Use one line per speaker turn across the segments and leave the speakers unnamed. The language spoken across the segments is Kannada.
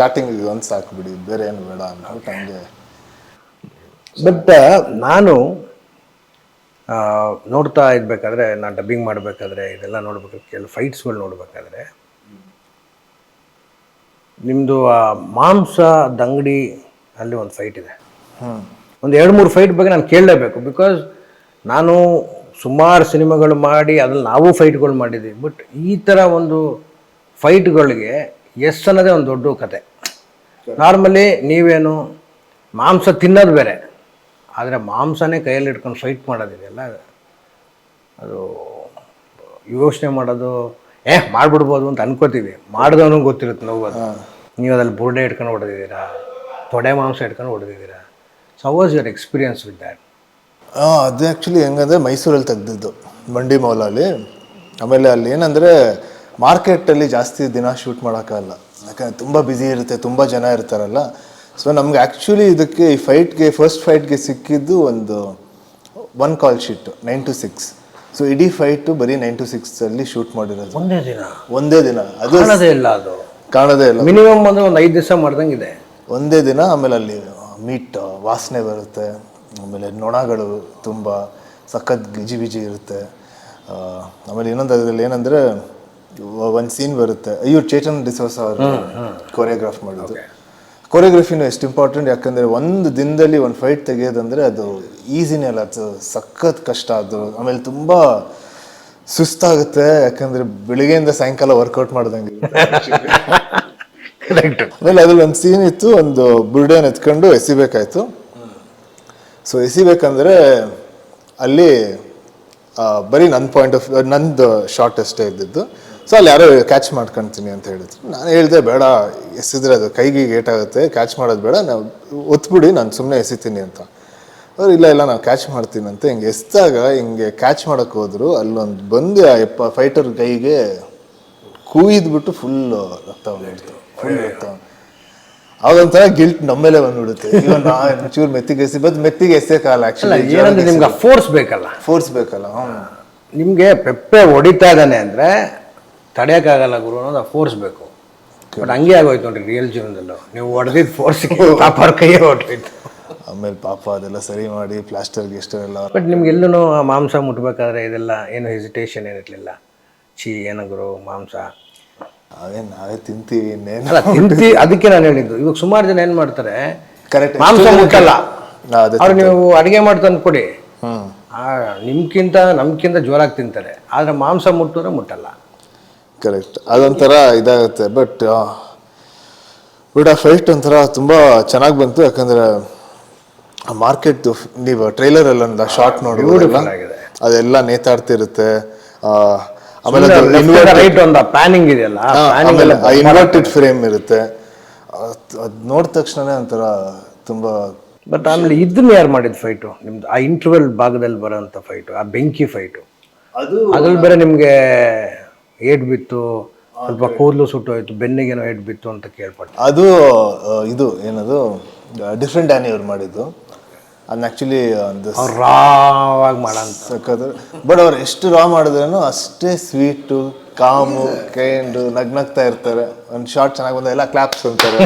ಸ್ಟಾರ್ಟಿಂಗ್ ಒಂದು ಸಾಕು ಬಿಡಿ ಬೇರೆ ಏನು ಬೇಡ ಅಂದ್ಬಿಟ್ಟು ಹಂಗೆ
ಬಟ್ ನಾನು ನೋಡ್ತಾ ಇರಬೇಕಾದ್ರೆ ನಾನು ಡಬ್ಬಿಂಗ್ ಮಾಡಬೇಕಾದ್ರೆ ಇದೆಲ್ಲ ನೋಡ್ಬೇಕಾದ್ರೆ ಕೆಲವು ಫೈಟ್ಸ್ಗಳು ನೋಡಬೇಕಾದ್ರೆ ನಿಮ್ಮದು ಆ ಮಾಂಸದ ಅಂಗಡಿ ಅಲ್ಲಿ ಒಂದು ಫೈಟ್ ಇದೆ. ಒಂದು ಎರಡು ಮೂರು ಫೈಟ್ ಬಗ್ಗೆ ನಾನು ಕೇಳಲೇಬೇಕು ಬಿಕಾಸ್ ನಾನು ಸುಮಾರು ಸಿನಿಮಾಗಳು ಮಾಡಿ ಅದ್ರಲ್ಲಿ ನಾವು ಫೈಟ್ಗಳು ಮಾಡಿದ್ದೀವಿ ಬಟ್ ಈ ಥರ ಒಂದು ಫೈಟ್ಗಳಿಗೆ ಎಸ್ ಅನ್ನೋದೇ ಒಂದು ದೊಡ್ಡ ಕತೆ. ನಾರ್ಮಲಿ ನೀವೇನು ಮಾಂಸ ತಿನ್ನೋದು ಬೇರೆ. ಆದರೆ ಮಾಂಸನೇ ಕೈಯಲ್ಲಿ ಇಟ್ಕೊಂಡು ಫೈಟ್ ಮಾಡೋದಿದೆಯಲ್ಲ ಅದು. ಯೋಚನೆ ಮಾಡೋದು ಏ ಮಾಡಿಬಿಡ್ಬೋದು ಅಂತ ಅನ್ಕೋತೀವಿ. ಮಾಡಿದವನು ಗೊತ್ತಿರುತ್ತೆ ನೋವು ಅದು. ನೀವು ಅದ್ರಲ್ಲಿ ಬುರ್ಡೆ ಇಟ್ಕೊಂಡು ಹೊಡೆದಿದ್ದೀರಾ ತೊಡೆ ಮಾಂಸ ಇಟ್ಕೊಂಡು ಹೊಡೆದಿದ್ದೀರಾ so was your experience with that
ಹಾಂ ಅದು ಆ್ಯಕ್ಚುಲಿ ಹೆಂಗಂದ್ರೆ ಮೈಸೂರಲ್ಲಿ ತೆಗ್ದಿದ್ದು ಮಂಡಿ ಮೌಲಲ್ಲಿ ಆಮೇಲೆ ಅಲ್ಲಿ ಏನಂದರೆ ಮಾರ್ಕೆಟಲ್ಲಿ ಜಾಸ್ತಿ ದಿನ ಶೂಟ್ ಮಾಡೋಕ್ಕಾಗಲ್ಲ. ಯಾಕಂದರೆ ತುಂಬ ಬ್ಯುಸಿ ಇರುತ್ತೆ ತುಂಬ ಜನ ಇರ್ತಾರಲ್ಲ. ಸೊ ನಮ್ಗೆ ಆ್ಯಕ್ಚುಲಿ ಇದಕ್ಕೆ ಈ ಫೈಟ್ಗೆ ಫಸ್ಟ್ ಫೈಟ್ಗೆ ಸಿಕ್ಕಿದ್ದು ಒಂದು one call sheet nine two six so ಇಡೀ ಫೈಟು ಬರೀ ನೈನ್ ಟು ಸಿಕ್ಸಲ್ಲಿ ಶೂಟ್ ಮಾಡಿರೋದು.
ಒಂದೇ ದಿನ?
ಒಂದೇ ದಿನ. ಅದು
ಕಾಣೋದೇ ಇಲ್ಲ ಅದು.
ಕಾಣದೇ ಇಲ್ಲ.
ಮಿನಿಮಮ್ ಅಂದ್ರೆ ಒಂದು ಐದು ದಿವಸ ಮಾಡ್ದಂಗಿದೆ
ಒಂದೇ ದಿನ ಆಮೇಲೆ ಅಲ್ಲಿ ಮೀಟ್ ವಾಸನೆ ಬರುತ್ತೆ. ಆಮೇಲೆ ನೊಣಗಳು ತುಂಬ ಸಖತ್ ಗಿಜಿ ಬಿಜಿ ಇರುತ್ತೆ ಆಮೇಲೆ ಇನ್ನೊಂದು ಅದರಲ್ಲಿ ಏನಂದರೆ ಒಂದು ಸೀನ್ ಬರುತ್ತೆ. ಇವ್ರು ಚೇತನ್ ಡಿಸೋಸ ಅವರು ಕೊರಿಯೋಗ್ರಾಫ್ ಮಾಡೋದು. ಕೊರಿಯೋಗ್ರಫಿನೂ ಎಷ್ಟು ಇಂಪಾರ್ಟೆಂಟ್ ಯಾಕಂದರೆ ಒಂದು ದಿನದಲ್ಲಿ ಒಂದು ಫೈಟ್ ತೆಗೆಯೋದಂದರೆ ಅದು ಈಸಿನೇ ಅಲ್ಲ ಅದು ಸಖತ್ ಕಷ್ಟ ಅದು ಆಮೇಲೆ ತುಂಬ ಸುಸ್ತಾಗುತ್ತೆ. ಯಾಕಂದರೆ ಬೆಳಿಗ್ಗೆಯಿಂದ ಸಾಯಂಕಾಲ ವರ್ಕೌಟ್ ಮಾಡ್ದಂಗೆ. ಆಮೇಲೆ ಅದ್ರಲ್ಲಿ ಒಂದು ಸೀನ್ ಇತ್ತು ಒಂದು ಬುರ್ಡೇನ ಎತ್ಕೊಂಡು ಎಸಿಬೇಕಾಯ್ತು. ಸೊ ಎಸಿಬೇಕಂದ್ರೆ ಅಲ್ಲಿ ಬರೀ ನನ್ನ ಪಾಯಿಂಟ್ ಆಫ್ ನಂದು ಶಾರ್ಟ್ ಅಷ್ಟೇ ಇದ್ದಿದ್ದು. ಸೊ ಅಲ್ಲಿ ಯಾರೋ ಕ್ಯಾಚ್ ಮಾಡ್ಕೊಳ್ತೀನಿ ಅಂತ ಹೇಳಿದ್ರು. ನಾನು ಹೇಳಿದೆ ಬೇಡ ಎಸಿದ್ರೆ ಅದು ಕೈಗೆ ಏಟಾಗುತ್ತೆ ಕ್ಯಾಚ್ ಮಾಡೋದು ಬೇಡ ನಾವು ಒತ್ಬಿಡಿ ನಾನು ಸುಮ್ಮನೆ ಎಸಿತೀನಿ ಅಂತ. ಅವ್ರು ಇಲ್ಲ ಇಲ್ಲ ನಾವು ಕ್ಯಾಚ್ ಮಾಡ್ತೀನಿ ಅಂತ. ಹಿಂಗೆ ಎಸ್ದಾಗ ಹಿಂಗೆ ಕ್ಯಾಚ್ ಮಾಡೋಕೆ ಹೋದ್ರು. ಅಲ್ಲೊಂದು ಬಂದು ಆ ಎಪ್ಪ ಫೈಟರ್ ಕೈಗೆ ಕೂಯಿದ್ಬಿಟ್ಟು ಫುಲ್ ರಕ್ತ ಬಂದ್ಬಿಡ್ತು ಫುಲ್ ರಕ್ತ. ಅವಾಗೊಂಥರ ಗಿಲ್ಟ್ ನಮ್ಮೇಲೆ ಬಂದ್ಬಿಡುತ್ತೆ. ಇವನ್ ಚೂರು ಮೆತ್ತಿಗೆ ಎಸಿ ಬದ್ ಮೆತ್ತಿಗೆ ಎಸೆಕಾಲ
ಕಾಲ
ಆಕ್ಚುಲಿ
ಏನಂದ್ರೆ ನಿಮ್ಗೆ ಫೋರ್ಸ್ ಬೇಕಲ್ಲ?
ಫೋರ್ಸ್ ಬೇಕಲ್ಲ
ನಿಮಗೆ ಪೆಪ್ಪೆ ಹೊಡಿತಾ ಇದ್ದಾನೆ ಅಂದರೆ ತಡೆಯೋಕ್ಕಾಗಲ್ಲ ಗುರು ಅನ್ನೋದು ಫೋರ್ಸ್ ಬೇಕು. ಬಟ್ ಹಂಗೆ ಆಗೋಯ್ತು ನೋಡ್ರಿ ರಿಯಲ್ ಜೀವನದಲ್ಲೂ. ನೀವು ಹೊಡೆದಿದ್ದು ಫೋರ್ಸ್ಗೆ ಪಾಪರ್ ಕೈಯೇ ಹೊಟ್ಟೋಯ್ತು
ಆಮೇಲೆ ಪಾಪ ಅದೆಲ್ಲ ಸರಿ ಮಾಡಿ ಪ್ಲಾಸ್ಟರ್ ಗಿಸ್ಟರ್ ಎಲ್ಲ
ಬಟ್ ನಿಮ್ಗೆಲ್ಲೂ ಆ ಮಾಂಸ ಮುಟ್ಬೇಕಾದ್ರೆ ಇದೆಲ್ಲ ಏನು ಹೆಸಿಟೇಷನ್ ಏನಿರಲಿಲ್ಲ. ಛೀ ಏನು ಗುರು ಮಾಂಸ?
ಅದೇ ನಾವೇ ತಿಂತೀವಿ ಇನ್ನೇನಲ್ಲ
ತಿಂತೀವಿ ತಿಂತಿ ಅದಕ್ಕೆ ನಾನು ಹೇಳಿದ್ದು. ಇವಾಗ ಸುಮಾರು ಜನ ಏನು ಮಾಡ್ತಾರೆ
ಕರೆಕ್ಟ್
ಮಾಂಸ ಮುಟ್ಟಲ್ಲ. ಅವ್ರು ನೀವು ಅಡುಗೆ ಮಾಡಿ ತಂದು ಕೊಡಿ ನಿಮ್ಗಿಂತ ನಮ್ಗಿಂತ ಜೋರಾಗಿ ತಿಂತಾರೆ. ಆದರೆ ಮಾಂಸ ಮುಟ್ಟಿದ್ರೆ ಮುಟ್ಟಲ್ಲ.
ಕರೆಕ್ಟ್ ಅದೊಂಥರ ಇದಾಗುತ್ತೆ. ಬಟ್ ಬಟ್ ಆ ಫೈಟ್ ಒಂಥರ ತುಂಬ ಚೆನ್ನಾಗಿ ಬಂತು. ಯಾಕಂದ್ರೆ ಆ ಮಾರ್ಕೆಟ್ ನೀವು ಟ್ರೈಲರ್ ಎಲ್ಲ ಶಾರ್ಟ್
ನೋಡಿ
ಅದೆಲ್ಲ ನೇತಾಡ್ತಿರುತ್ತೆ. ಆಮೇಲೆ
ಒಂದು ಪ್ಯಾನಿಂಗ್ ಇದೆಯಲ್ಲ
ಇನ್ವರ್ಟೆಡ್ ಫ್ರೇಮ್ ಇರುತ್ತೆ. ಅದು ನೋಡಿದ ತಕ್ಷಣನೇ ಒಂಥರ ತುಂಬಾ
ಬಟ್ ಆಮೇಲೆ ಇದನ್ನ ಯಾರು ಮಾಡಿದ ಫೈಟು ನಿಮ್ದು ಆ ಇಂಟರ್ವೆಲ್ ಭಾಗದಲ್ಲಿ ಬರೋಂಥ ಫೈಟು ಆ ಬೆಂಕಿ ಫೈಟು
ಅದು
ಅದ್ರಲ್ಲಿ ಬೇರೆ ನಿಮಗೆ ಏಟ್ ಬಿತ್ತು ಸ್ವಲ್ಪ ಕೂದಲು ಸುಟ್ಟೋಯ್ತು ಬೆನ್ನಿಗೇನೋ ಏಟ್ ಬಿತ್ತು ಅಂತ ಕೇಳ್ಪಟ್ಟೆ.
ಅದು ಇದು ಏನದು ಡಿಫ್ರೆಂಟ್ ಡ್ಯಾನಿ ಅವ್ರು ಮಾಡಿದ್ದು. ಅದನ್ನ ಆ್ಯಕ್ಚುಲಿ ಒಂದು
ರಾವಾಗಿ ಮಾಡೋಂಥ
ಸಕ್ಕದು ಬಟ್ ಅವ್ರು ಎಷ್ಟು ರಾ ಮಾಡಿದ್ರೂ ಅಷ್ಟೇ ಸ್ವೀಟು ಕಾಮು ಕೈಂಡು ನಗ್ನಗ್ತಾ ಇರ್ತಾರೆ. ಒಂದು ಶಾರ್ಟ್ ಚೆನ್ನಾಗಿ ಬಂದ ಎಲ್ಲ ಕ್ಲಾಪ್ಸ್ ಅಂತಾರೆ.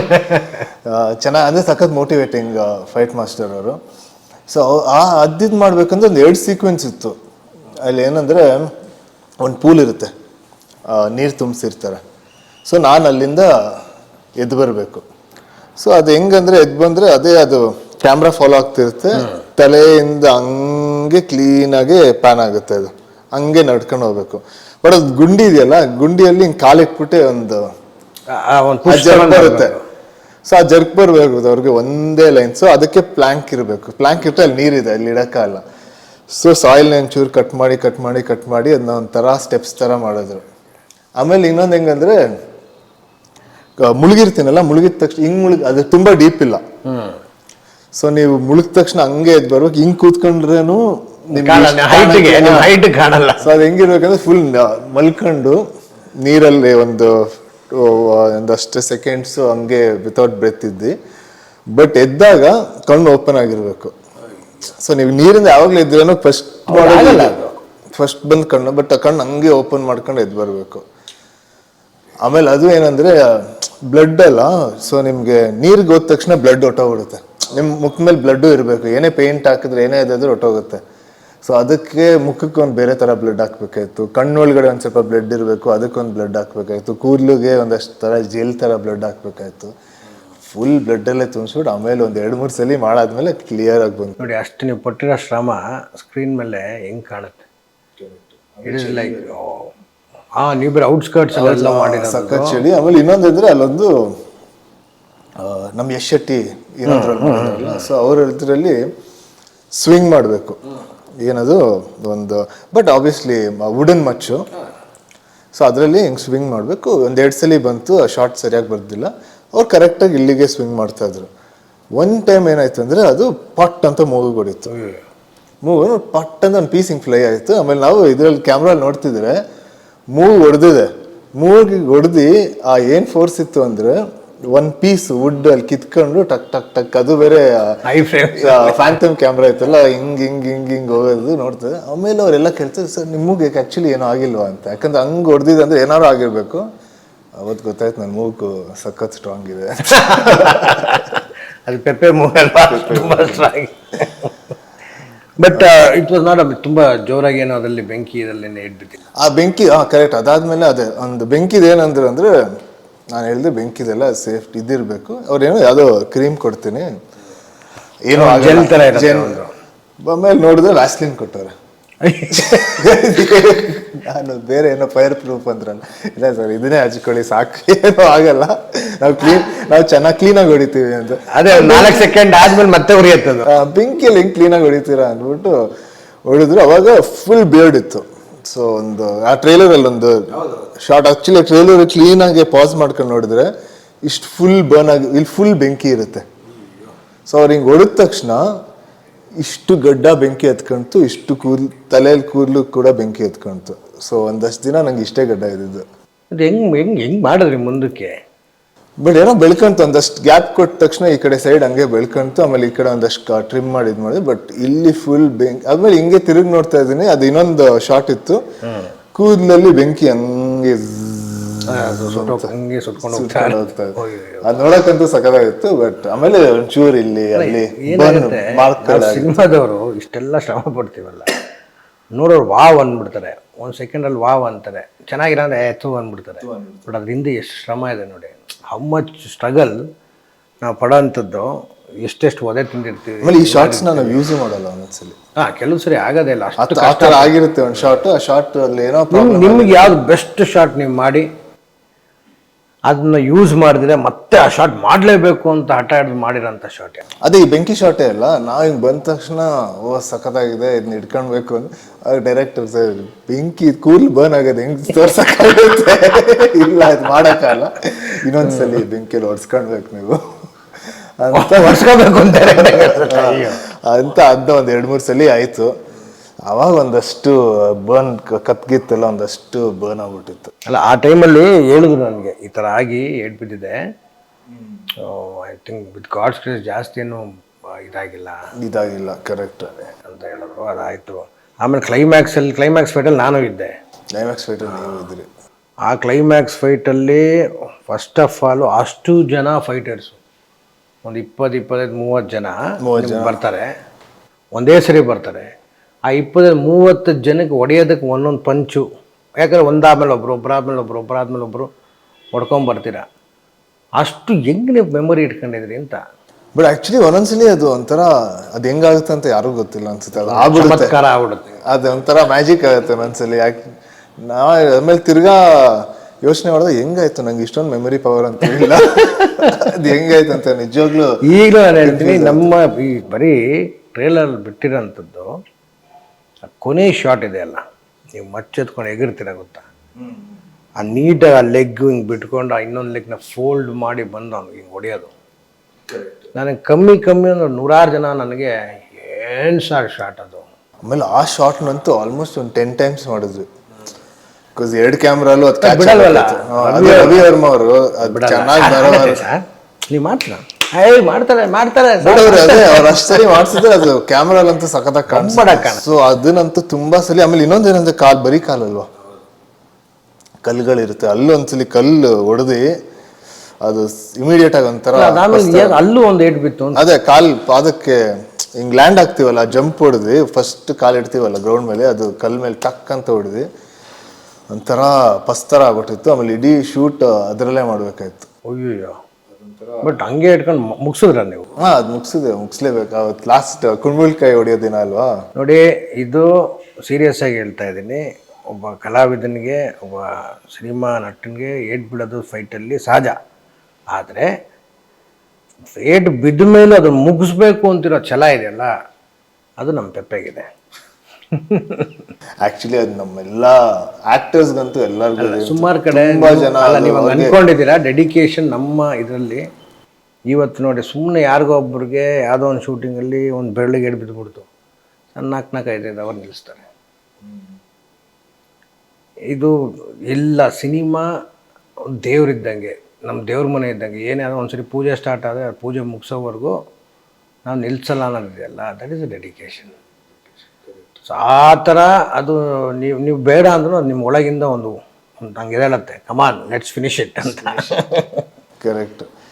ಚೆನ್ನಾಗಿ ಅಂದರೆ ಸಖತ್ ಮೋಟಿವೇಟಿಂಗ್ ಫೈಟ್ ಮಾಸ್ಟರ್ ಅವರು. ಸೊ ಆ ಅದ್ದಿದ್ದು ಮಾಡಬೇಕಂದ್ರೆ ಒಂದು ಎರಡು ಸೀಕ್ವೆನ್ಸ್ ಇತ್ತು. ಅಲ್ಲಿ ಏನಂದರೆ ಒಂದು ಪೂಲ್ ಇರುತ್ತೆ. ನೀರು ತುಂಬಿಸಿರ್ತಾರೆ. ಸೊ ನಾನು ಅಲ್ಲಿಂದ ಎದ್ದು ಬರಬೇಕು. ಸೊ ಅದು ಹೆಂಗಂದ್ರೆ ಎದ್ದು ಬಂದರೆ ಅದೇ ಅದು ಕ್ಯಾಮ್ರಾ ಫಾಲೋ ಆಗ್ತಿರುತ್ತೆ. ತಲೆಯಿಂದ ಹಂಗೆ ಕ್ಲೀನಾಗಿ ಪ್ಯಾನ್ ಆಗುತ್ತೆ ಅದು. ಹಂಗೆ ನಡ್ಕೊಂಡು ಹೋಗ್ಬೇಕು. ಬಟ್ ಅದು ಗುಂಡಿ ಇದೆಯಲ್ಲ ಗುಂಡಿಯಲ್ಲಿ ಹಿಂಗೆ ಕಾಲಿಟ್ಬಿಟ್ಟೆ ಒಂದು ಜರ್ಕ್ ಬರುತ್ತೆ. ಸೊ ಆ ಜರ್ಕ್ ಬರಬೇಕು ಅವ್ರಿಗೆ ಒಂದೇ ಲೈನ್ ಸೊ ಅದಕ್ಕೆ ಪ್ಲ್ಯಾಂಕ್ ಇರಬೇಕು. ಪ್ಲ್ಯಾಂಕ್ ಇಟ್ಟರೆ ಅಲ್ಲಿ ನೀರಿದೆ ಅಲ್ಲಿ ಇಡೋಕ್ಕಲ್ಲ ಸೊ ಸಾಯಿಲ್ ಒಂಚೂರು ಕಟ್ ಮಾಡಿ ಕಟ್ ಮಾಡಿ ಕಟ್ ಮಾಡಿ ಅದನ್ನ ಒಂಥರ ಸ್ಟೆಪ್ಸ್ ಥರ ಮಾಡಿದ್ರು. ಆಮೇಲೆ ಇನ್ನೊಂದು ಹೆಂಗಂದ್ರೆ ಮುಳುಗಿರ್ತೀನಲ್ಲ ಮುಳುಗಿದ ತಕ್ಷಣ ಹಿಂಗ್ ಮುಳುಗ್ ಅದು ತುಂಬಾ ಡೀಪ್ ಇಲ್ಲ. ಸೊ ನೀವು ಮುಳುಗಿದ ತಕ್ಷಣ ಹಂಗೆ ಎದ್ದು ಬರ್ಬೇಕು ಹಿಂಗ್ ಕೂತ್ಕೊಂಡ್ರೇನು
ಕಾಣಲ್ಲ
ಸೊ ಅದು ಹೆಂಗಿರ್ಬೇಕಂದ್ರೆ ಫುಲ್ ಮಲ್ಕೊಂಡು ನೀರಲ್ಲಿ ಒಂದು ಒಂದಷ್ಟು ಸೆಕೆಂಡ್ಸ್ ಹಂಗೆ ವಿತೌಟ್ ಬ್ರೆತ್ ಇದ್ದಿ. ಬಟ್ ಎದ್ದಾಗ ಕಣ್ಣು ಓಪನ್ ಆಗಿರ್ಬೇಕು. ಸೊ ನೀವು ನೀರಿಂದ ಯಾವಾಗಲೂ ಇದ್ರೇನು ಫಸ್ಟ್ ಫಸ್ಟ್ ಬಂದ್ ಕಣ್ಣು ಬಟ್ ಆ ಕಣ್ಣು ಹಂಗೆ ಓಪನ್ ಮಾಡ್ಕೊಂಡು ಎದ್ದು ಬರಬೇಕು. ಆಮೇಲೆ ಅದು ಏನಂದ್ರೆ ಬ್ಲಡ್ ಅಲ್ಲ ಸೊ ನಿಮ್ಗೆ ನೀರಿಗೆ ಹೋದ ತಕ್ಷಣ ಬ್ಲಡ್ ಹೊಟ್ಟೋಗ್ಬಿಡುತ್ತೆ ನಿಮ್ಮ ಮುಖ ಮೇಲೆ ಬ್ಲಡ್ಡು ಇರಬೇಕು, ಏನೇ ಪೇಂಟ್ ಹಾಕಿದ್ರೆ ಏನೇ ಇದಾದ್ರೂ ಹೊಟ್ಟೋಗುತ್ತೆ ಸೊ ಅದಕ್ಕೆ ಮುಖಕ್ಕೆ ಒಂದು ಬೇರೆ ಥರ ಬ್ಲಡ್ ಹಾಕ್ಬೇಕಾಯ್ತು. ಕಣ್ಣೊಳಗಡೆ ಒಂದು ಸ್ವಲ್ಪ ಬ್ಲಡ್ ಇರಬೇಕು, ಅದಕ್ಕೊಂದು ಬ್ಲಡ್ ಹಾಕ್ಬೇಕಾಯ್ತು. ಕೂದಲಿಗೆ ಒಂದಷ್ಟು ಥರ ಜೆಲ್ ಥರ ಬ್ಲಡ್ ಹಾಕ್ಬೇಕಾಯ್ತು. ಫುಲ್ ಬ್ಲಡ್ಡಲ್ಲೇ ತುಂಬಿಸ್ಬಿಟ್ಟು ಆಮೇಲೆ ಒಂದು ಎರಡು ಮೂರು ಸಲ ಮಾಡಾದ್ಮೇಲೆ ಕ್ಲಿಯರ್ ಆಗಿ ಬಂತು.
ನೋಡಿ, ಅಷ್ಟು ನೀವು ಪಟ್ಟಿರೋ ಶ್ರಮ ಸ್ಕ್ರೀನ್ ಮೇಲೆ ಹೆಂಗ್ ಕಾಣುತ್ತೆ? ಇಟ್ ಇಸ್ ಲೈಕ್ ಹಾ ನೀವು ಬೇರೆ ಔಟ್ಸ್ಕರ್ಟ್ಸ್ ಎಲ್ಲ
ಸಖತ್ ಚಳಿ ಆಮೇಲೆ ಇನ್ನೊಂದಿದ್ರೆ ಅಲ್ಲೊಂದು ನಮ್ ನಮ್ಮ ಯಶ್ ಶೆಟ್ಟಿ ಏನಂದ್ರಲ್ಲ ಸೊ ಅವ್ರ ಇದರಲ್ಲಿ ಸ್ವಿಂಗ್ ಮಾಡಬೇಕು. ಏನದು? ಒಂದು ಬಟ್ ಆಬ್ವಿಯಸ್ಲಿ ವುಡನ್ ಮಚ್ಚು. ಸೊ ಅದರಲ್ಲಿ ಹಿಂಗೆ ಸ್ವಿಂಗ್ ಮಾಡಬೇಕು. ಒಂದು ಎರಡು ಸಲ ಬಂತು ಆ ಶಾರ್ಟ್ ಸರಿಯಾಗಿ ಬರ್ದಿಲ್ಲ. ಅವ್ರು ಕರೆಕ್ಟಾಗಿ ಇಲ್ಲಿಗೆ ಸ್ವಿಂಗ್ ಮಾಡ್ತಾ ಇದ್ರು. ಒನ್ ಟೈಮ್ ಏನಾಯ್ತು ಅಂದರೆ ಅದು ಪಟ್ ಅಂತ ಮೂಗು ಹೊಡಿತು ಮೂಗು ಪಟ್ ಅಂತ ಒಂದು ಪೀಸ್ ಹಿಂಗೆ ಫ್ಲೈ ಆಯಿತು. ಆಮೇಲೆ ನಾವು ಇದರಲ್ಲಿ ಕ್ಯಾಮ್ರಲ್ಲಿ ನೋಡ್ತಿದ್ರೆ ಮೂಗು ಹೊಡೆದಿದೆ ಮೂಗಿಗೆ ಹೊಡೆದು ಆ ಏನು ಫೋರ್ಸ್ ಇತ್ತು ಅಂದರೆ ಒನ್ ಪೀಸ್ ವುಡ್ ಅಲ್ಲಿ ಕಿತ್ಕೊಂಡು ಟಕ್ ಟಕ್ ಟಕ್ ಅದು ಬೇರೆ ಫ್ಯಾಂಟಮ್ ಕ್ಯಾಮ್ರಾ ಇತ್ತಲ್ಲ ಹಿಂಗ್ ಹಿಂಗ್ ಹಿಂಗ್ ಹಿಂಗ್ ಹೋಗೋದು ನೋಡ್ತದೆ. ಆಮೇಲೆ ಅವರೆಲ್ಲ ಕೇಳ್ತಾರೆ ಸರ್ ನಿಮ್ಮ ಮೂಗಿಗೆ ಆ್ಯಕ್ಚುಲಿ ಏನೋ ಆಗಿಲ್ವಾ ಅಂತ. ಯಾಕಂದ್ರೆ ಹಂಗೆ ಹೊಡೆದಿದೆ ಅಂದ್ರೆ ಏನಾರು ಆಗಿರ್ಬೇಕು. ಅವತ್ತು ಗೊತ್ತಾಯ್ತು ನನ್ನ ಮೂಗು ಸಖತ್ ಸ್ಟ್ರಾಂಗ್ ಇದೆ
ಅದು ಪೆಪ್ಪೆ ಮೂಗಲ್ಲ ತುಂಬ strong but it was not ತುಂಬ ಜೋರಾಗಿ ಏನೋ ಅದರಲ್ಲಿ ಬೆಂಕಿ ಇದರಲ್ಲಿ ಇಟ್ಬಿಟ್ಟಿಲ್ಲ
ಆ ಬೆಂಕಿ ಹಾ ಕರೆಕ್ಟ್ ಅದಾದ್ಮೇಲೆ ಅದೇ ಒಂದು ಬೆಂಕಿದು ಏನಂದ್ರೆ ಅಂದ್ರೆ ನಾನು ಹೇಳಿದೆ ಬೆಂಕಿದೆಲ್ಲ ಸೇಫ್ಟಿ ಇದ್ದಿರಬೇಕು. ಅವ್ರೇನು ಯಾವುದೋ ಕ್ರೀಮ್ ಕೊಡ್ತೀನಿ. ಏನೋ.
ಜೆಲ್ ಥರ.
ಆಮೇಲೆ ನೋಡಿದ್ರೆ ವ್ಯಾಸ್ಲಿನ್ ಕೊಟ್ಟವ್ರೆ. ನಾನು ಬೇರೆ ಏನೋ ಫೈರ್ ಪ್ರೂಫ್ ಅಂದ್ರಲ್ಲ. ಇಲ್ಲ ಸರ್ ಇದನ್ನೇ ಹಚ್ಕೊಳ್ಳಿ ಸಾಕು. ಏನೂ ಆಗಲ್ಲ. ನಾವು ಕ್ಲೀನ್ ನಾವು ಚೆನ್ನಾಗಿ ಕ್ಲೀನಾಗಿ ಹೊಡಿತೀವಿ ಅಂತ.
ಅದೇ ನಾಲ್ಕು ಸೆಕೆಂಡ್ ಆದ್ಮೇಲೆ ಮತ್ತೆ ಉರಿಯುತ್ತದು.
ಬೆಂಕಿಯಲ್ಲಿ ಕ್ಲೀನ್ ಕ್ಲೀನಾಗಿ ಹೊಡಿತೀರಾ ಅಂದ್ಬಿಟ್ಟು ಹೊಡಿದ್ರು ಅವಾಗ ಫುಲ್ ಬಿಯರ್ಡ್ ಇತ್ತು. ಸೊ ಒಂದು ಆ ಟ್ರೈಲರ್ ಅಲ್ಲಿ ಒಂದು ಶಾರ್ಟ್ ಆಕ್ಚುಲಿ ಟ್ರೈಲರ್ ಕ್ಲೀನ್ ಆಗಿ ಪಾಸ್ ಮಾಡ್ಕೊಂಡು ನೋಡಿದ್ರೆ ಇಷ್ಟು ಫುಲ್ ಬರ್ನ್ ಆಗಿ ಇಲ್ಲಿ ಫುಲ್ ಬೆಂಕಿ ಇರುತ್ತೆ. ಸೊ ಅವ್ರು ಹಿಂಗೆ ಹೊಡೆದ ತಕ್ಷಣ ಇಷ್ಟು ಗಡ್ಡ ಬೆಂಕಿ ಎತ್ಕೊಂತು ಇಷ್ಟು ಕೂದಲು ತಲೆಯಲ್ಲಿ ಕೂದಲು ಕೂಡ ಬೆಂಕಿ ಎತ್ಕೊಂತು ಸೊ ಒಂದಷ್ಟು ದಿನ ನಂಗೆ ಇಷ್ಟೇ ಗಡ್ಡ ಇದ್ದಿದ್ದು.
ಅದು ಹೆಂಗ್ ಹೆಂಗ್ ಹೆಂಗ್ ಮಾಡಿದ್ರಿ ಮುಂದಕ್ಕೆ?
ಬಟ್ ಏನೋ ಬೆಳ್ಕಂತು ಒಂದಷ್ಟು ಗ್ಯಾಪ್ ಕೊಟ್ಟ ತಕ್ಷಣ ಈ ಕಡೆ ಸೈಡ್ ಹಂಗೆ ಬೆಳ್ಕಂತು ಆಮೇಲೆ ಈ ಕಡೆ ಒಂದಷ್ಟು ಟ್ರಿಮ್ ಮಾಡಿ ಇದು ಮಾಡಿದೆ ಬಟ್ ಇಲ್ಲಿ ಫುಲ್ ಬೆಂಕಿ ಆದ್ಮೇಲೆ ಹಿಂಗೆ ತಿರುಗಿ ನೋಡ್ತಾ ಇದ್ದೀನಿ ಅದು ಇನ್ನೊಂದು ಶಾರ್ಟ್ ಇತ್ತು. ಕೂದಲಲ್ಲಿ ಬೆಂಕಿ ಹಂಗೆ
ಹಂಗೆ ಸುಟ್ಕೊಂಡು ಹೋಗ್ತಾ
ಅದು ನೋಡಕ್ಕಂತೂ ಸಖತ್ತಾಗಿತ್ತು ಬಟ್ ಆಮೇಲೆ ಒಂಚೂರು ಇಲ್ಲಿ ಅಲ್ಲಿ
ಸಿನಿಮಾದವರು ಇಷ್ಟೆಲ್ಲ ಶ್ರಮ ಪಡ್ತೀವಲ್ಲ. ನೋಡೋರು ವಾವ್ ಅಂದ್ಬಿಡ್ತಾರೆ. ಒಂದು ಸೆಕೆಂಡಲ್ಲಿ ವಾವ್ ಅಂತಾರೆ. ಚೆನ್ನಾಗಿರೋ ಅಂದ್ರೆ ಎತ್ತು ಅಂದ್ಬಿಡ್ತಾರೆ. ಬಟ್ ಅದ್ರ ಹಿಂದೆ ಎಷ್ಟು ಶ್ರಮ ಇದೆ ನೋಡಿ. ಹೌ ಮಚ್ ಸ್ಟ್ರಗಲ್ ನಾವು ಪಡೋ ಅಂಥದ್ದು ಎಷ್ಟೆಷ್ಟು ಒದೆ ತಿಂದಿರ್ತೀವಿ.
ಆಮೇಲೆ ಈ ಶಾರ್ಟ್ಸ್ ನಾವು ಯೂಸ್ ಮಾಡಲ್ಲ ಒಂದೊಂದ್ಸಲಿ.
ಹಾಂ ಕೆಲವು ಸರಿ ಆಗೋದೇ ಇಲ್ಲ ಅಷ್ಟು
ಆ ಥರ ಆಗಿರುತ್ತೆ ಒಂದು ಶಾರ್ಟ್ ಆ ಶಾರ್ಟ್ ಅಲ್ಲಿ ಏನೋ
ನಿಮ್ ನಿಮ್ಗೆ ಯಾವ್ದು ಬೆಸ್ಟ್ ಶಾರ್ಟ್ ನೀವು ಮಾಡಿ? ಅದನ್ನ ಯೂಸ್ ಮಾಡಿದ್ರೆ ಮತ್ತೆ ಆ ಶಾರ್ಟ್ ಮಾಡಲೇಬೇಕು ಅಂತ ಹಠ ಹಿಡಿದು ಮಾಡಿರೋಂಥ ಶಾಟ್
ಅದೇ ಈ ಬೆಂಕಿ ಶಾರ್ಟೇ ಅಲ್ಲ ನಾವು ಹಿಂಗೆ ಬಂದ ತಕ್ಷಣ ಓ ಸಖತ್ತಾಗಿದೆ ಇದನ್ನ ಇಟ್ಕೊಳ್ಬೇಕು ಅಂತ ಡೈರೆಕ್ಟರ್ ಸರ್ ಬೆಂಕಿ ಕೂಲ್ ಬರ್ನ್ ಆಗೋದು ಹೆಂಗ್ ತೋರ್ಸಕ್ಕಾಗುತ್ತೆ? ಇಲ್ಲ ಇದು ಮಾಡೋಕ್ಕಲ್ಲ ಇನ್ನೊಂದ್ಸಲಿ ಬೆಂಕಿಯಲ್ಲಿ ಹೊಡ್ಸ್ಕೊಳ್ಬೇಕು ನೀವು. ಅಂತ
ಹೊಡ್ಸ್ಕೊಬೇಕು ಅಂತ
ಅಂತ ಅಂತ ಒಂದು ಎರಡು ಮೂರು ಸಲ ಆಯ್ತು. ಅವಾಗ ಒಂದಷ್ಟು ಬರ್ನ್ ಕತ್ಗಿತ್ತೆಲ್ಲ ಒಂದಷ್ಟು ಬರ್ನ್ ಆಗ್ಬಿಟ್ಟಿತ್ತು.
ಅಲ್ಲ ಆ ಟೈಮಲ್ಲಿ ಹೇಳಿದ್ರು ನನಗೆ ಈ ಥರ ಆಗಿ ಹೇಳ್ಬಿಟ್ಟಿದೆ I think with God's grace ಜಾಸ್ತಿ ಏನು ಇದಾಗಿಲ್ಲ.
ಇದಾಗಿಲ್ಲ ಕರೆಕ್ಟ್
ಅಂತ ಹೇಳಿದ್ರು ಅದಾಯಿತು. ಆಮೇಲೆ ಕ್ಲೈಮ್ಯಾಕ್ಸಲ್ಲಿ ಕ್ಲೈಮ್ಯಾಕ್ಸ್ ಫೈಟಲ್ಲಿ ನಾನು ಇದ್ದೆ.
ಕ್ಲೈಮ್ಯಾಕ್ಸ್ ಫೈಟ್ ನೀವು ಇದ್ರಿ.
ಆ ಕ್ಲೈಮ್ಯಾಕ್ಸ್ ಫೈಟಲ್ಲಿ ಫಸ್ಟ್ ಆಫ್ ಆಲ್ ಅಷ್ಟು ಜನ ಫೈಟರ್ಸು ಒಂದು ಇಪ್ಪತ್ತು ಇಪ್ಪತ್ತೈದು ಮೂವತ್ತು ಜನ ನಿಮ್ಗೆ ಬರ್ತಾರೆ. ಒಂದೇ ಸರಿ ಬರ್ತಾರೆ. ಆ ಇಪ್ಪತ್ತೈದು ಮೂವತ್ತು ಜನಕ್ಕೆ ಹೊಡೆಯೋದಕ್ಕೆ ಒಂದೊಂದು ಪಂಚು. ಯಾಕಂದ್ರೆ ಒಂದಾದ್ಮೇಲೆ ಒಬ್ಬರು ಒಬ್ಬರಾದ್ಮೇಲೆ ಒಬ್ಬರು ಒಬ್ಬರಾದ್ಮೇಲೆ ಒಬ್ಬರು ಹೊಡ್ಕೊಂಬರ್ತೀರ ಅಷ್ಟು ಹೆಂಗೆ ನೀವು ಮೆಮೊರಿ ಇಟ್ಕೊಂಡಿದ್ರಿ ಅಂತ?
ಬಟ್ ಆ್ಯಕ್ಚುಲಿ ಒಂದೊಂದ್ಸಲಿ ಅದು ಒಂಥರ ಅದು ಹೆಂಗಾಗುತ್ತೆ ಅಂತ ಯಾರಿಗೂ ಗೊತ್ತಿಲ್ಲ ಅನ್ಸುತ್ತೆ. ಅದು ಆಗ್ಬಿಡುತ್ತೆ.
ಚಮತ್ಕಾರ ಆಗ್ಬಿಡುತ್ತೆ.
ಅದು ಒಂಥರ ಮ್ಯಾಜಿಕ್ ಆಗುತ್ತೆ ಒಂದ್ಸಲಿ ಯಾಕೆ ನಾ ಆಮೇಲೆ ತಿರ್ಗಾ ಯೋಚನೆ ಮಾಡಿದ್ರೆ ಹೆಂಗಾಯ್ತು ನಂಗೆ ಇಷ್ಟೊಂದು ಮೆಮೊರಿ ಪವರ್ ಅಂತ ಇಲ್ಲ. ಅದು ಹೆಂಗಾಯ್ತು ಅಂತ ನಿಜವಾಗ್ಲೂ
ಈಗಲೂ ನಾನು ಹೇಳ್ತೀನಿ ನಮ್ಮ ಈ ಬರೀ ಟ್ರೇಲರ್ ಬಿಟ್ಟಿರೋಂಥದ್ದು ಕೊನೆ ಶಾಟ್ ಇದೆ ಅಲ್ಲ. ನೀವು ಮಚ್ಚೆತ್ಕೊಂಡು ಎಗಿರ್ತೀರ ಗೊತ್ತಾ? ಆ ನೀಟಾಗಿ ಆ ಲೆಗ್ ಹಿಂಗೆ ಬಿಟ್ಕೊಂಡು ಆ ಇನ್ನೊಂದು ಲೆಗ್ನ ಫೋಲ್ಡ್ ಮಾಡಿ ಬಂದು ಅವ್ನಿಗೆ ಹಿಂಗೆ ಹೊಡೆಯೋದು. ನನಗೆ ಕಮ್ಮಿ ಕಮ್ಮಿ ಅಂದ್ರೆ ನೂರಾರು ಜನ ನನಗೆ ಏನು ಸಾರ್ ಶಾಟ್ ಅದು.
ಆಮೇಲೆ ಆ ಶಾರ್ಟ್ನಂತೂ ಆಲ್ಮೋಸ್ಟ್ ಒಂದು ಟೆನ್ ಟೈಮ್ಸ್ ಮಾಡಿದ್ವಿ ಬಿಕಾಸ್ ಎರಡು ಕ್ಯಾಮ್ರಲ್ಲೂ ಅದು ರವಿ ವರ್ಮ ಅವರು ಅದು ಚೆನ್ನಾಗಿ ಬರೋ
ನೀವು ಮಾಡ್ತೀರಾ? ಏಯ್ ಮಾಡ್ತಾರೆ ಮಾಡ್ತಾರೆ.
ಅದೇ ಅವ್ರು ಅಷ್ಟು ಮಾಡ್ಸಿದ್ರೆ ಅದು ಕ್ಯಾಮ್ರಲ್ಲಂತೂ ಸಖತ್ತಾಗಿ
ಕಂಬಡ
ಸೊ ಅದನ್ನಂತೂ ತುಂಬಾ ಸಲಿ ಆಮೇಲೆ ಇನ್ನೊಂದು ಏನಂದ್ರೆ ಕಾಲ್ ಬರೀ ಕಾಲಲ್ವಾ? ಕಲ್ಲುಗಳಿರುತ್ತೆ. ಅಲ್ಲೊಂದ್ಸಲಿ ಕಲ್ಲು ಹೊಡೆದು ಅದು ಇಮಿಡಿಯೇಟ್ ಆಗಿ ಒಂಥರ
ಅಲ್ಲೂ ಒಂದು ಏಟ್ ಬಿತ್ತು ಅಂತ?
ಅದೇ ಕಾಲ್ ಅದಕ್ಕೆ ಹಿಂಗ್ ಲ್ಯಾಂಡ್ ಆಗ್ತೀವಲ್ಲ ಜಂಪ್ ಹೊಡೆದ್ವಿ ಫಸ್ಟ್ ಕಾಲ್ ಇಡ್ತೀವಲ್ಲ ಗ್ರೌಂಡ್ ಮೇಲೆ ಅದು ಕಲ್ ಮೇಲೆ ಟಕ್ ಅಂತ ಹೊಡೆದ್ವಿ ಒಂಥರ ಪಸ್ತರ ಆಗ್ಬಿಟ್ಟಿತ್ತು. ಆಮೇಲೆ ಇಡೀ ಶೂಟ್ ಅದರಲ್ಲೇ ಮಾಡ್ಬೇಕಾಯ್ತು.
ಅಯ್ಯೋ ಬಟ್ ಹಂಗೆ ಇಟ್ಕೊಂಡು ಮುಗಿಸಿದ್ರ ನೀವು?
ಹಾ ಅದು ಮುಗಿಸಿದೆ ಮುಗಿಸ್ಲೇಬೇಕು. ಅವತ್ತು ಲಾಸ್ಟ್ ಕುಣ್ಬುಳ್ಕಾಯಿ ಹೊಡೆಯೋ ದಿನ ಅಲ್ವಾ?
ನೋಡಿ ಇದು ಸೀರಿಯಸ್ ಆಗಿ ಹೇಳ್ತಾ ಇದ್ದೀನಿ. ಒಬ್ಬ ಕಲಾವಿದನಿಗೆ ಒಬ್ಬ ಸಿನಿಮಾ ನಟನಿಗೆ ಏಟ್ ಬಿಡೋದು ಫೈಟಲ್ಲಿ ಸಹಜ ಆದರೆ ಏಟ್ ಬಿದ್ದ ಮೇಲೆ ಅದನ್ನು ಮುಗಿಸ್ಬೇಕು ಅಂತಿರೋ ಛಲ ಇದೆಯಲ್ಲ ಅದು ನಮ್ಮ ಪೆಪ್ಪೆಗಿದೆ.
ಆಕ್ಚುಲಿ ಅದು ನಮ್ಮೆಲ್ಲ ಆಕ್ಟರ್ಸ್ಗಂತೂ ಎಲ್ಲರಿಗೂ
ಸುಮಾರು ಕಡೆ
ತುಂಬಾ ಜನ
ಅಲ್ಲ ನೀವು ಹಂಗ್ ಅನ್ಕೊಂಡಿದ್ದೀರಾ? ಡೆಡಿಕೇಶನ್ ನಮ್ಮ ಇದರಲ್ಲಿ. ಇವತ್ತು ನೋಡಿ ಸುಮ್ಮನೆ ಯಾರಿಗೋ ಒಬ್ಬರಿಗೆ ಯಾವುದೋ ಒಂದು ಶೂಟಿಂಗಲ್ಲಿ ಒಂದು ಬೆರಳಿಗೆ ಎಡ್ ಬಿದ್ದುಬಿಡ್ತು ಸಣ್ಣ ನಾಲ್ಕು ನಾಲ್ಕು ಐದೈದು ಅವರ್ ನಿಲ್ಲಿಸ್ತಾರೆ. ಇದು ಎಲ್ಲ ಸಿನಿಮಾ ದೇವ್ರಿದ್ದಂಗೆ ನಮ್ಮ ದೇವ್ರ ಮನೆ ಇದ್ದಂಗೆ. ಏನೇ ಆದ್ರೂ ಒಂದ್ಸರಿ ಪೂಜೆ ಸ್ಟಾರ್ಟ್ ಆದರೆ ಆ ಪೂಜೆ ಮುಗಿಸೋವರೆಗೂ ನಾವು ನಿಲ್ಸಲ್ಲ ಅನ್ನೋದಿದೆಯಲ್ಲ? ದಟ್ ಈಸ್ ಅ ಡೆಡಿಕೇಶನ್ ಆ ಥರ ಅದು ನೀವು ನೀವು ಬೇಡ ಅಂದ್ರೂ ಅದು ನಿಮ್ಮ ಒಳಗಿಂದ ಒಂದು ಒಂದು ಹಂಗೆ ಹೇಳುತ್ತೆ come on let's finish it ಅಂತ.
ಕರೆಕ್ಟ್